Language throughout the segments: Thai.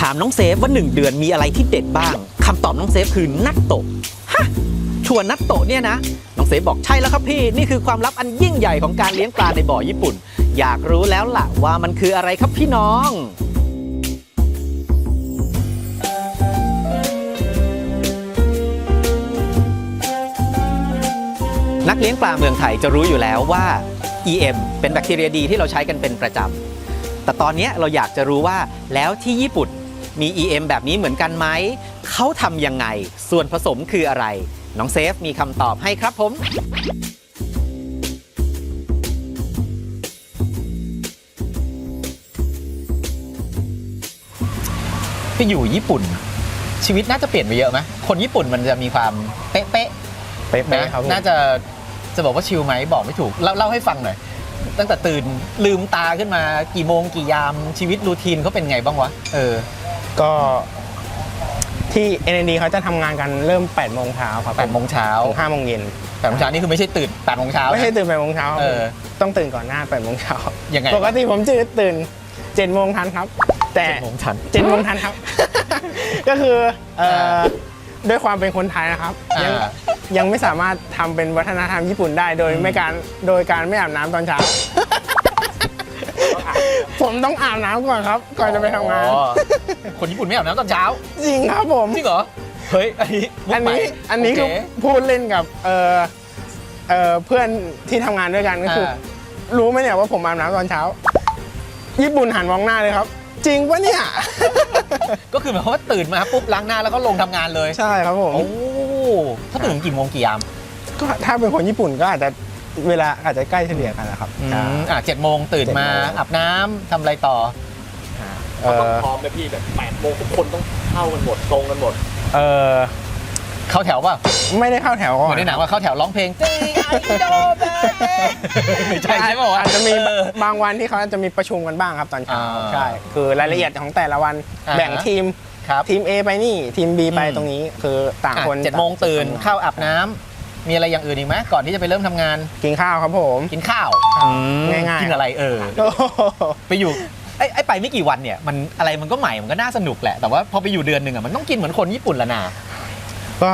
ถามน้องเซฟว่า 1 เดือนมีอะไรที่เด็ดบ้างคำตอบน้องเซฟคือนัตโตะฮะถั่วนนัตโตะเนี่ยนะ น้องเซฟบอกใช่แล้วครับพี่ นี่คือความลับอันยิ่งใหญ่ของการเลี้ยงปลาในบ่อญี่ปุ่น อยากรู้แล้วล่ะว่ามันคืออะไรครับพี่น้องนักเลี้ยงปลาเมืองไทยจะรู้อยู่แล้วว่า EM เป็นแบคทีเรียดีที่เราใช้กันเป็นประจำ แต่ตอนนี้เราอยากจะรู้ว่าแล้วที่ญี่ปุ่น มี EM แบบนี้เหมือนกันไหม เขาทำยังไง ส่วนผสมคืออะไร น้องเซฟมีคำตอบให้ครับผมไปอยู่ญี่ปุ่น ชีวิตน่าจะเปลี่ยนไปเยอะไหมคนญี่ปุ่นมันจะมีความเป๊ะเป๊ะๆนะๆครับผมน่าจะจะบอกว่าชิลไหมบอกไม่ถูกเล่าเล่าให้ฟังหน่อยตั้งแต่ตื่นลืมตาขึ้นมากี่โมงกี่ยามชีวิตรูทีนเขาเป็นไงบ้างวะเออ ก็ที่ NND เขาจะทำงานกันเริ่ม8โมงเช้าครับแปดโมงเช้าถึง5โมงเย็นแปดโมงเช้านี่คือไม่ใช่ตื่นแปดโมงเช้า ไม่ใช่นะตื่น8โมงเช้าครับเอผมอต้องตื่นก่อนหน้า8โมงเช้ายังไง ปกติผมจะตื่น7โมงทันครับ แต่ เจ็ดโมงทัน7โมงทันครับ ก็คือเอ่อด้วยความเป็นคนไทยนะครับอ่ายัยังยังไม่สามารถทำเป็นวัฒนธรรมญี่ปุ่นได้โดยอืมไม่การโดยการไม่อาบน้ำตอนเช้า ผมต้องอาบน้ำก่อนครับ ก่อนจะไปทำงาน อ๋อ คนญี่ปุ่นไม่อาบน้ำตอนเช้า จริงครับผม จริงเหรอ เฮ้ย อันนี้มุกอันใหม่นี้อันนี้คือโเพูดเล่นกับเออเออเพื่อนที่ทำงานด้วยกันก็คืออ่ารู้ไหมเนี่ยว่าผมอาบน้ำตอนเช้า ญี่ปุ่นหันมองหน้าเลยครับ จริงปะเนี่ย ก็คือหมายความว่าตื่นมาปุ๊บล้างหน้าแล้วก็ลงทำงานเลย ใช่ครับผม โอ้เขาตื่นกี่โมงกี่ยามก็ถ้าเป็นคนญี่ปุ่นก็อาจจะเวลาอาจจะใกล้เฉลี่ยกันนะครับ อืใช่มอะเจ็ดโมงตื่นมาเจ็ดโมง อาบน้ำทำอะไรต่อ เอต้องอพร้อมนะพี่แบบแปดโมงทุกคนต้องเข้ากันหมดตรงกันหมด เออเข้าแถวเปล่ะไม่ได้เข้าแถวเหก่อมือนนในหนังว่าเข้าแถวร้องเพลงเต้ไอโดเบไม่ใช่ใช่ป่าวะ อาจจะมีเออบางวันที่เขาจะมีประชุมกันบ้างครับตอนเช้าอ่าใช่คือรายละเอียดของแต่ละวันอ่าฮะแบ่งทีมครับทีม A ไปนี่ทีม B ไปอืม ตรงนี้คือต่างอะคนเจ็ดโมงตื่นต่างเข้าอาบน้ำมีอะไรอย่างอื่นอีกไหมก่อนที่จะไปเริ่มทำงานกินข้าวครับผม กินข้าวง่ายๆ กินอะไรเออ โอ้โห ไปอยู่ ไอ้ไอ้ไปไม่กี่วันเนี่ยมันอะไรมันก็ใหม่มันก็น่าสนุกแหละ แต่ว่าพอไปอยู่เดือนหนึ่งอะมันต้องกินเหมือนคนญี่ปุ่นละนาก็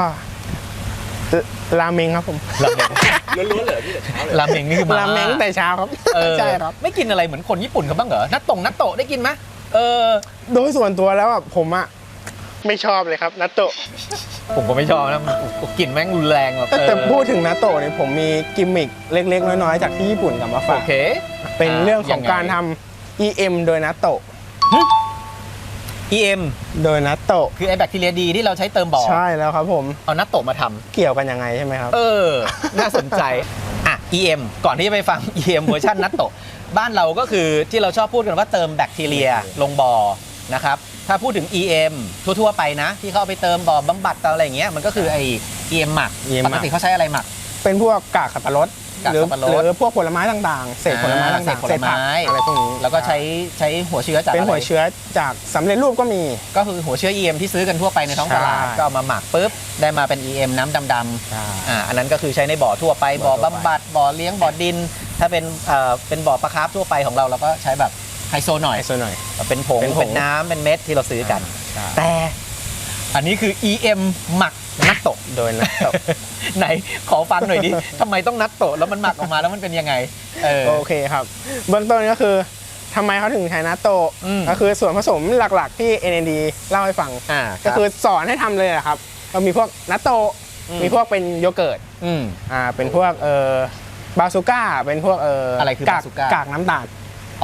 ราเมงครับผมราเมงล้วนๆเลยพี่แต่เช้าเลยราเมงนี่คือมาราเมงแต่เช้าครับเออใช่ครับไม่กินอะไรเหมือนคนญี่ปุ่นเขาบ้างเหรอนัตตงนัตโตะได้กินไหมเออโดยส่วนตัวแล้วอะผมอะไม่ชอบเลยครับนัตโตะผมก็ไม่ชอบนะมันกลิ่นแม่งรุนแรงแบบแต่เออแต่พูดถึงนัตโตะเนี่ยผมมีกิมมิคเล็ก ๆ น้อยๆจากที่ญี่ปุ่นกลับมาโอฝากเคเป็นเรื่องขยัองไการทำ EM โดยนัตโตะ EM โดยนัตโตะ คือไอแบคทีเรียดีที่เราใช้เติมบ่อใช่แล้วครับผมเอานัตโตะมาทำเกี่ยวกันยังไงใช่ไหมครับ เออ น่าสนใจ อะ EM ก่อนที่จะไปฟัง EM เวอร์ชันนัตโตะบ้านเราก็คือที่เราชอบพูดกันว่าเติมแบคทีเรียลงบ่อนะครับ ถ้าพูดถึง EM ทั่วๆไปนะ ที่เขาเอาไปเติมบ่อบำบัดอะไรอย่างเงี้ยมันก็คือไอ EM หมัก EM ปกติเขาใช้อะไรหมัก เป็นพวกกากสับปะรด กากหรือสับปะรดหรือพวกผลไม้ต่างๆ เศษผลไม้อ่าต่างๆเศษผลไม้ผักอะไรพวกนี้แล้วก็ใช้ใช้หัวเชื้อจากเป็นอะไรหัวเชื้อจากสำเร็จรูปก็มี ก็คือหัวเชื้อ EM ที่ซื้อกันทั่วไปในท้องตลาดใช่ ก็เอามาหมักปุ๊บได้มาเป็น EM น้ำดำๆใช่อ่าอันนั้นก็คือใช้ในบ่อทั่วไปบ่บ่ออทั่วไป บำบัดบ่อเลี้ยงบ่อดิน ถ้าเป็นเอ่อเป็นบ่อปลาคาร์ฟทั่วไปของเราเราก็ใช้แบบไฮโซหน่อยไอโซหน่อย เป็นผงเป็นผง เป็นน้ำเป็นเม็ดที่เราซื้อกัน ใช่แต่อันนี้คือ EM หมัก นัตโตะโดยนัตโตะ ไหนขอฟังหน่อยดิทำไมต้องนัตโตะแล้วมันหมักออกมาแล้วมันเป็นยังไง เออ โอเคครับ เบื้องต้นก็คือทำไมเขาถึงใช้นัตโตะอืมก็คือส่วนผสมหลักๆที่ NND เล่าให้ฟัง อ่าก็คือสอนให้ทำเลยอะครับก็มีพวกนัตโตะอืม มีพวกเป็นโยเกิร์ตอืม อ่าเป็นพวกเอ่อบาซูก้าเป็นพวกเอ่ออะไรคือบาซูก้า กากน้ำตาล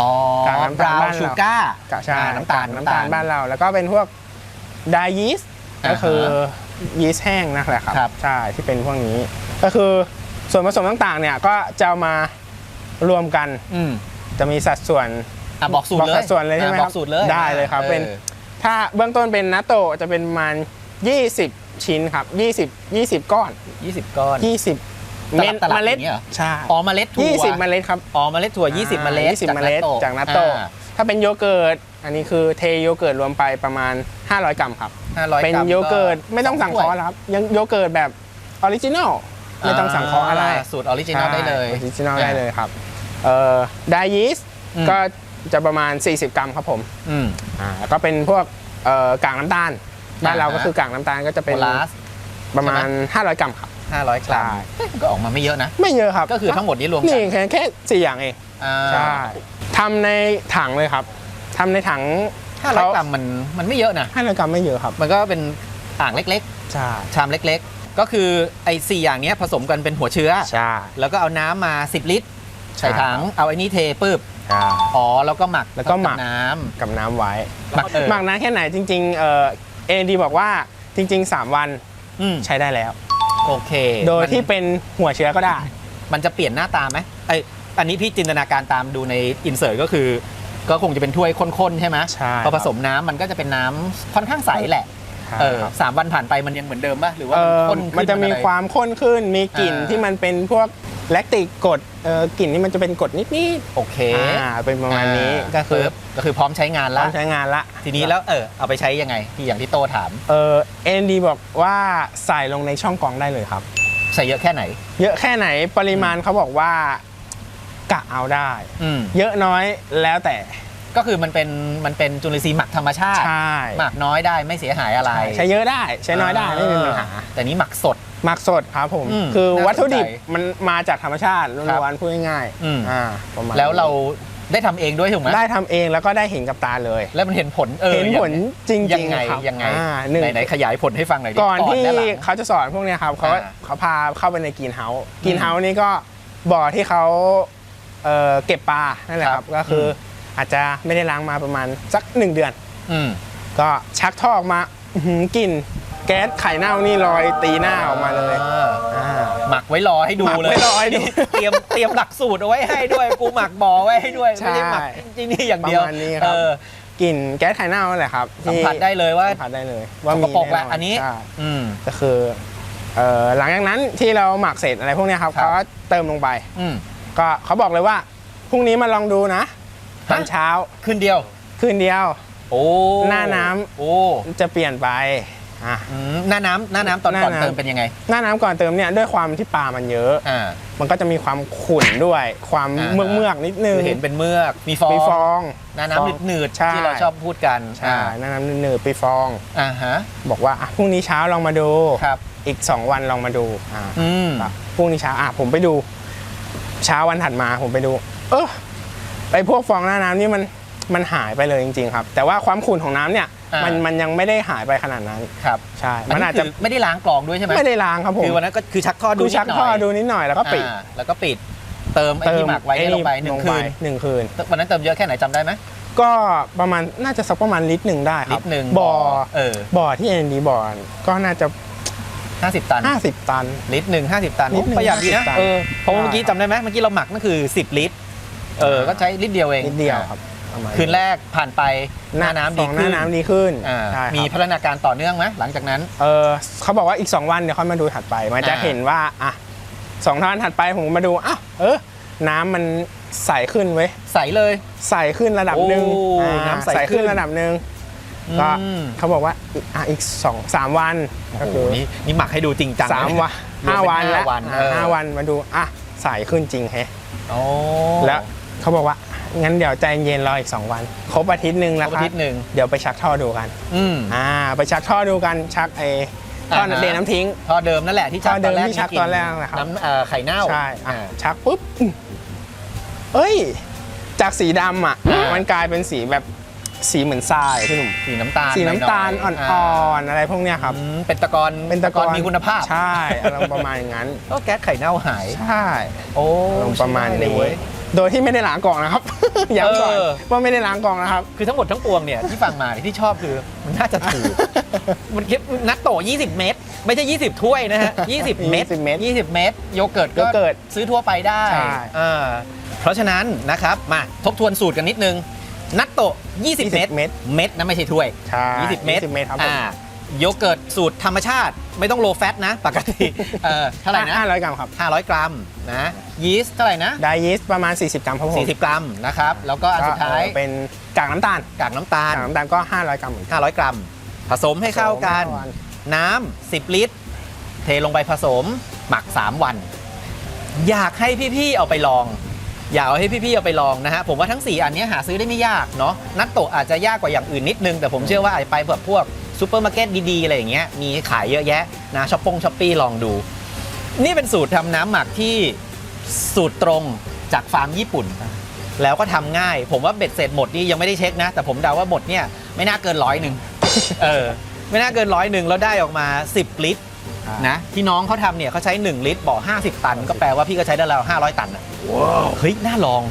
อ๋อกากน้ำบตาลราวบ้านเรา ชูก้ากากใช่น้ำตาลน้ำตาลบ้านเรา แล้วก็เป็นพวกไดยีสต์อ่าฮะ ก็คือ ยีสต์แห้งนั่นแหละครับครับ ใช่ที่เป็นพวกนี้ ก็คือส่วนผสมต่างๆเนี่ยก็จะเอามารวมกันอืมจะมีสัดส่วนอะบอกสูตรบอกเลยสัดส่วนเลยใช่ไหมอะครับบอกสูตรเลยได้เลยครับออเป็นถ้าเบื้องต้นเป็นนัตโตะจะเป็นประมาณ 20 ชิ้นครับ 20 20 ก้อน 20 ก้อน 20ตลับตลับเมล็ดอย่างเงี้ยเหรอ ใช่อ๋อเมล็ดถั่ว20เมล็ดครับ อ๋อเมล็ดถั่ว 20 เมล็ด20เมล็ดจากนัตโตะอ่าถ้าเป็นโยเกิร์ต อันนี้คือเทโยเกิร์ตรวมไปประมาณ 500 กรัมครับ 500เป็นกรัมโยเกิร์ตไม่ต้องสั่งเคอร์แล้วครับยังโยเกิร์ตแบบออริจินอลไม่ต้องสั่งเคอร์อะไรสูตรออริจินอลได้เลยออริจินอลได้เลยครับเอ่อไดยีสต์อืมก็จะประมาณ 40 กรัมครับผมอืมอ่าแล้วก็เป็นพวกเอ่อกากน้ำตาลบ้านเราอ่าฮะก็คือกากน้ำตาลก็จะเป็นโมลาสประมาณ 500 กรัมครับ 500 กรัมใช่เฮ้ยก็ออกมาไม่เยอะนะ ไม่เยอะครับ ก็คือทั้งหมดนี้รวมกันี่แค่แค่สี่อย่างเองอ่าใช่ทำในถังเลยครับทำในถัง 500กรัมมันมันไม่เยอะนะ500กรัมไม่เยอะครับ มันก็เป็นอ่างเล็กใช่ๆ ชามเล็กๆ ก็คือไอ้สี่อย่างเนี้ยผสมกันเป็นหัวเชื้อ ใช่แล้วก็เอาน้ำมา 10 ลิตรใส่ใช่ถังเอาไอ้นี่เทปึ๊บใช่ อ๋อแล้วก็หมักแล้วก็หมัก บน้ำ กับน้ำไว้ หมักเออ หมักนานแค่ไหนจริงๆเอ่อเอ็นดีบอกว่าจริง ๆ 3 วันอืมใช้ได้แล้ว โอเคโดยมันที่เป็นหัวเชื้อก็ได้ มันจะเปลี่ยนหน้าตาไหมไอยอันนี้พี่จินตนาการตามดูในอินเสิร์ตก็คือ ก็คงจะเป็นถ้วยข้นๆใช่ไหมใช่พอผสมน้ำมันก็จะเป็นน้ำค่อนข้างใสแหละครับ เออสามวันผ่านไปมันยังเหมือนเดิมป่ะหรือว่าเอ่มันอข้นขึ้นมันจะมีอไร ความข้นขึ้น มีกลิ่นอ่า ที่มันเป็นพวกแลคติกกรดเอ่อกลิ่นที่มันจะเป็นกรดนิดโอเคๆอ่าเป็นประมาณนี้ก็คือปึ๊บก็คือพร้อมใช้งานต้แล้อวงใช้งานละทีนี้แล้วเออเอาไปใช้ยังไงที่อย่างที่โตถาม เออเอ็นดีบอกว่าใส่ลงในช่องกรองได้เลยครับ ใส่เยอะแค่ไหน เยอะแค่ไหนปริมาณเขาบอกว่า กะเอาได้ อืมเยอะน้อยแล้วแต่ ก็คือมันเป็นมันเป็นจุลินทรีย์หมักธรรมชาติใช่ หมักน้อยได้ไม่เสียหายอะไรใช้เยอะได้ใช้น้อยได้ไม่มีปัญหา แต่นี้หมักสด หมักสดครับผม อืมคือน่าสนใจวัตถุดิบมันมาจากธรรมชาติครัล้บวนๆพูดง่ายอืม ๆอ่าประมาณแล้วเรานี้ได้ทำเองด้วยถูกไหมได้ทำเองแล้วก็ได้เห็นกับตาเลย แล้วมันเห็นผลเออเห็นผลจริงๆยังไงครับยังไงอ่าหนึ่ง ไหนไหนขยายผลให้ฟังหน่อยดิก่อนที่และหลัง เขาจะสอนพวกเนี้ยครับเขาอ่าเขาพาเข้าไปในกรีนเฮาส์กรีนเฮาส์นี่ก็บ่อที่เขา เอ่อเก็บปลานั่นแหละครับ ก็คือออาจจะไม่ได้ล้างมาประมาณสักหนึ่งเดือน อืมก็ชักท่อออกมาอื้อหือกลิ่นแก๊สไข่เน่านี่ลอยตีหน้าออกมาเลยอ่าอ่า หมักไว้รอให้ดูหมักเลยไว้รอให้ดูนี่เตรียมเตรียมหลักสูตรเอาไว้ให้ด้วยกูหมักบ่อไว้ให้ด้วยใช่ไม่ได้หมักจริงๆนี่อย่างเดียวประมาณนี้ครับ เออกลิ่นแก๊สไข่เน่านั่นแหละครับสัมที่ผัสได้เลยว่าสัมผัสได้เลยสว่ามีกปรกแหละแอันนี้ ใช่ อืม ก็คือเอ่อหลังจากนั้นที่เราหมักเสร็จอะไรพวกเนี้ยครับครับ เขาก็เติมลงไป อืม ก็เขาบอกเลยว่าพรุ่งนี้มาลองดูนะตอนฮะเช้าคืนเดียว คืนเดียว โอ้หน้าน้ำโอ้จะเปลี่ยนไปอะอืมหน้าน้ำหน้าน้ำตอนหน้าก่อนน้ำเติมเป็นยังไง หน้าน้ำก่อนเติมเนี่ยด้วยความที่ปลามันเยอะอ่ามันก็จะมีความขุ่นด้วย ความอ่าเมือกเมือกๆนิดนึคืงอเห็นเป็นเมือกมีฟองปีฟอง หน้าฟองน้ำหนืดใช่ๆที่เราชอบพูดกันใช่หน้าน้ำหนืดๆปีฟองอ่าฮะบอกว่าอะพรุ่งนี้เช้าลองมาดูครับอีก 2 วันลองมาดูอ่าอืมครับพรุ่งนี้เช้าอะผมไปดู เช้าวันถัดมาผมไปดู เออไอพวกฟองหน้าน้ำนี่มันมันหายไปเลยจริงๆครับ แต่ว่าความขุ่นของน้ำเนี่ย อ่ามั มันมันยังไม่ได้หายไปขนาดนั้นครับใช่มัมันนอาอาจจจะจะไม่ได้ล้างกรองด้วยใช่ไหมไม่ได้ล้างครับผมคือวันนั้นก็คือชักท่อดูดูชักนิหน่ท่ออยดูนิดหน่อยแล้วก็ปิดอ่าแล้วก็ปิด เติมไอ้ที่หมักไว้เนี่ยลงไปหนึ่งคืนหนึ่งคืน วันนั้นเติมเยอะแค่ไหนจำได้ไหมก็ประมาณน่าจะสักประมาณลิตรหนึ่งได้คนิรับดหนึ่งบ่อเออ บ่อที่เอ็นดีบ่อก็น่าจะ ห้าสิบตัน 50 ตัน ลิตรหนึ่งห้าสิบตันลิตรหนึ่งประหยัดดีนะ50ตัน เออเพราะว่าใช่เมื่อกี้จำได้ไหมเมื่อกี้เราหมักนั่นคือ 10 ลิตรเออก็ใช้ลิตรเดียวเองนิดเดียวครับประมาณคืนแรกผ่านไปหน้าน้ำสดีองหขึ้น้านน้ำดีขึ้นอ่าใช่ครับมีพัฒนาการต่อเนื่องไหมหลังจากนั้น เออเขาบอกว่าอีก 2 วันเดี๋ยวค่อยมาดูถัดไป มันจะอ่า เห็นว่าอะสองวันถัดไปผมมาดูอ้าวเออ น้ำมันใสขึ้นเว้ย ใสเลย ใสขึ้นระดับหนึ่งโอ้อ่าน้ำใสขึ้ขึ้นนระดับหนึ่ง ก็อืม เขาบอกว่าอีกอะอีกสองสามวันก็โอ้โหคือนี่นี่หมักให้ดูจริงจังสามเลยวันรวมห้าเป็นวันแล้วห้าวันอ่าเออห้าวันมาดูอะใสขึ้นจริงแฮะโอ้แล้วเขาบอกว่างั้นเดี๋ยวใจเย็นรออีก2วันครบอาทิตย์หนึ่งครแล้วบคอารับทิตย์หนึ่งเดี๋ยวไปชักท่อดูกันอืม อ่าไปชักท่อดูกันชักไอ้ท่ออ่าฮะ เดน้ำทิ้ง ท่อเดิมนั่นแหละที่ชักท่อเดิมตอนแรกที่ชักมีลิ่ตอนแรกนะครับ น้ำเอ่อไข่เน่าใช่อะอ่า ชักปุ๊บอื้อเอ้ย จากสีดำอะอ่ามั มันกลายเป็นสีแบบ สีเหมือนทรายพี่หนุ่มสีน้ำตาลสีน้ำตาลหอ่ยๆอนๆอะไรพวกเนี้ยครับ อืมเป็นตะกอนเป็นตะกอนมีคุณภาพใช่อารมณ์ประมาณอย่างนั้น ก็แก๊สไข่เน่าหาย ใช่โอ้อารมณ์ประมาณใช่เลยนี้ เว้ย โดยที่ไม่ได้ล้างกล่องนะครับ ย้ำก่อนเออ ว่าไม่ได้ล้างกล่องนะครับ คือทั้งหมดทั้งปวงเนี่ยที่ฟังมาเนี่ยที่ชอบคือมันน่าจะถูก มันคิดนัตโตะ20 เม็ดไม่ใช่ 20 ถ้วยนะฮะ 20 เม็ด20เม็ด20 เม็ดโยเกิร์ตโยเกิร์ตซื้อทั่วไปได้ใช่ อ่าเพราะฉะนั้นนะครับ มาทบทวนสูตรกันนิดนึง นัตโตะ20 เม็ดเม็ด เม็ดนะไม่ใช่ถ้วย ใช่20 เม็ด20เม็ดครับผม อ่าโยเกิร์ตสูตรธรรมชาติ ไม่ต้องโลแฟตนะ ปกติเออเท่าไหร่นะห้าร้อยกรัมครับ 500 กรัมนะยีสต์เท่าไหร่นะ ไดยีสต์ประมาณ 40 กรัมครับผม40 กรัมนะครับ แล้วก็อันสุดท้ายก็เอ่อเป็นกากน้ำตาลกากน้ำตาล กากน้ำตาลก็ 500 กรัมเหมือนกัน 500 กรัม ผสมให้เข้ากัน ผสมให้เข้ากันน้ำ10 ลิตร เทลงไปผสม หมัก 3 วัน อยากให้พี่ ๆ เอาไปลอง อยากเอาให้พี่ๆเอาไปลองนะฮะผมว่าทั้ง 4 อันนี้หาซื้อได้ไม่ยากเนาะนัตโตะอาจจะยากกว่าอย่างอื่นนิดนึง แต่ผมเชื่อว่าอาจไปแบบพวกซูเปอร์มาร์เก็ตดีๆอะไรอย่างเงี้ยมีขายเยอะแยะนะช้อปปงช้อปปี้ลองดู นี่เป็นสูตรทำน้ำหมักที่สูตรตรงจากฟาร์มญี่ปุ่น แล้วก็ทำง่าย ผมว่าเบ็ดเสร็จหมดนี่ยังไม่ได้เช็คนะ แต่ผมเดาว่าหมดเนี่ยไม่น่าเกินร้อยหนึ่งเออไม่น่าเกินร้อยหนึ่งแล้วได้ออกมา 10 ลิตร นะที่น้องเขาทำเนี่ยเขาใช้ 1 ลิตรบอก50 ตัน ก็แปลว่าพี่ก็ใช้ได้แล้ว500 ตันอะเฮ้ยน่าลอง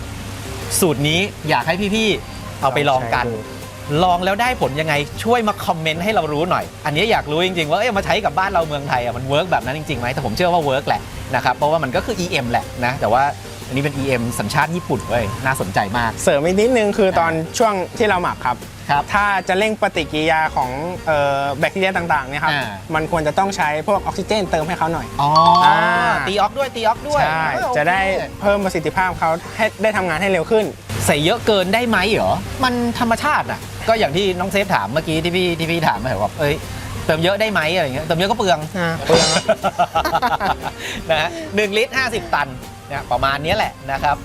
สูตรนี้อยากให้พี่ๆเอาไปลองกัน ลองใช้ดูลองแล้วได้ผลยังไงช่วยมาคอมเมนต์ให้เรารู้หน่อย อันนี้อยากรู้จริงๆ ว่าเอ้ยมาใช้กับบ้านเราเมืองไทยอะมันเวิร์กแบบนั้นจริงๆไหมแต่ผมเชื่อว่าเวิร์กแหละนะครับเพราะว่ามันก็คือ EM แหละนะแต่ว่าอันนี้เป็น EM สัญชาติญี่ปุ่นเว้ยน่าสนใจมาก เสริมอีกนิดนึงคือตอนช่วงที่เราหมักครับ ครับถ้าจะเร่งปฏิกิริยาของเอ่อแบคทีเรียต่างๆเนี่ยครับ อ่า มันควรจะต้องใช้พวกออกซิเจนเติมให้เขาหน่อย อ๋ออ่า ตีออกด้วยตีออกด้วยใช่เฮ้ยโอเคจะได้เพิ่มประสิทธิภาพเขาให้ได้ทำงานให้เร็วขึ้น ใส่เยอะเกินได้ไหมเหรอ มันธรรมชาติอะ ก็อย่างที่น้องเซฟถามเมื่อกี้ที่พี่ที่พี่ถามมาเหรอว่าเอ้ยเติมเยอะได้ไหมอะไรเงี้ยเติมเยอะก็เปลือง อ่าเปลือง นะฮะหนึ่งลิตร 50 ตันเนี่ยประมาณนี้แหละนะครับ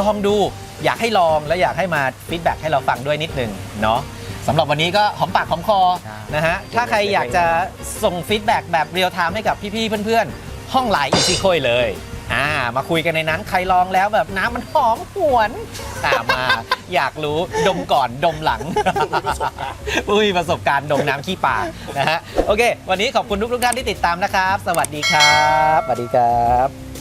ลองดู อยากให้ลองและอยากให้มาฟีดแบ็กให้เราฟังด้วยนิดนึงเนาะสำหรับวันนี้ก็หอมปากหอมคอใช่นะฮะถ้าใครอยากจะส่งฟีดแบ็กแบบเรียลไทม์ให้กับพี่ๆเพื่อนๆ ห้องไลน์อีซี่คยเลยอ่ามาคุยกันในนั้นใครลองแล้วแบบน้ำมันหอมหวนตามมา อยากรู้ดมก่อนดมหลังอุ้ยประสบการณ์ดมน้ำขี้ปลานะฮะโอเค วันนี้ขอบคุณทุกๆท่านที่ติดตามนะครับ สวัสดีครับสวัสดีครับ